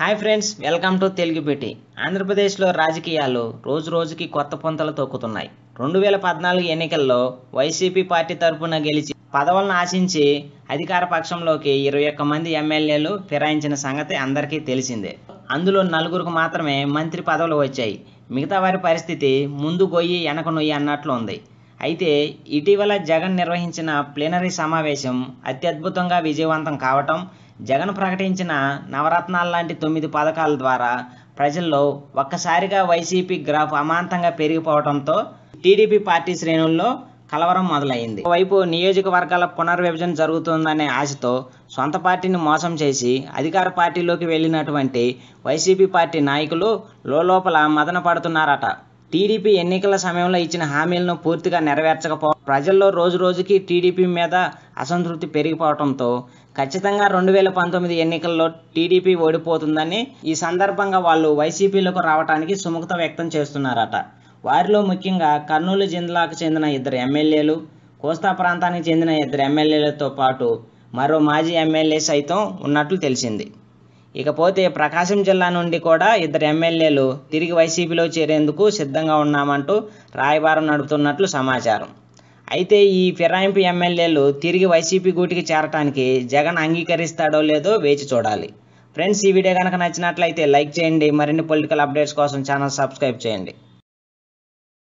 Hi friends welcome to Telugupeti ఆంధ్రప్రదేశ్లో రాజకీయాలు రోజు రోజుకి కొత్త పొంతలు తొక్కుతున్నాయి. రెండు వేల పద్నాలుగు ఎన్నికల్లో వైసీపీ పార్టీ తరపున గెలిచి పదవులను ఆశించి అధికార పక్షంలోకి ఇరవై ఒక్క మంది ఎమ్మెల్యేలు ఫిరాయించిన సంగతి అందరికీ తెలిసిందే. అందులో నలుగురికి మాత్రమే మంత్రి పదవులు వచ్చాయి. మిగతా వారి పరిస్థితి ముందు గొయ్యి వెనక నొయ్యి అన్నట్లు ఉంది. అయితే ఇటీవల జగన్ నిర్వహించిన ప్లీనరీ సమావేశం అత్యద్భుతంగా విజయవంతం కావటం జగన్ ప్రకటించిన నవరత్నాల లాంటి తొమ్మిది పథకాల ద్వారా ప్రజల్లో ఒక్కసారిగా వైసీపీ గ్రాఫ్ అమాంతంగా పెరిగిపోవడంతో టీడీపీ పార్టీ శ్రేణుల్లో కలవరం మొదలైంది. వైపు నియోజకవర్గాల పునర్విభజన జరుగుతుందనే ఆశతో సొంత పార్టీని మోసం చేసి అధికార పార్టీలోకి వెళ్ళినటువంటి వైసీపీ పార్టీ నాయకులు లోపల మదన పడుతున్నారట. టీడీపీ ఎన్నికల సమయంలో ఇచ్చిన హామీలను పూర్తిగా నెరవేర్చకపోవడం ప్రజల్లో రోజు రోజుకి టీడీపీ మీద అసంతృప్తి పెరిగిపోవడంతో ఖచ్చితంగా రెండు వేల పంతొమ్మిది ఎన్నికల్లో టీడీపీ ఓడిపోతుందని ఈ సందర్భంగా వాళ్ళు వైసీపీలోకి రావడానికి సుముఖత వ్యక్తం చేస్తున్నారట. వారిలో ముఖ్యంగా కర్నూలు జిల్లాకు చెందిన ఇద్దరు ఎమ్మెల్యేలు కోస్తా ప్రాంతానికి చెందిన ఇద్దరు ఎమ్మెల్యేలతో పాటు మరో మాజీ ఎమ్మెల్యే సైతం ఉన్నట్లు తెలిసింది. ఇకపోతే ప్రకాశం జిల్లా నుండి కూడా ఇద్దరు ఎమ్మెల్యేలు తిరిగి వైసీపీలో చేరేందుకు సిద్ధంగా ఉన్నామంటూ రాయబారం నడుపుతున్నట్లు సమాచారం. అయితే ఈ ఫిరాయింపు ఎమ్మెల్యేలు తిరిగి వైసీపీ గూటికి చేరటానికి జగన్ అంగీకరిస్తాడో లేదో వేచి చూడాలి. ఫ్రెండ్స్ ఈ వీడియో కనుక నచ్చినట్లయితే లైక్ చేయండి. మరిన్ని పొలిటికల్ అప్డేట్స్ కోసం ఛానల్ సబ్స్క్రైబ్ చేయండి.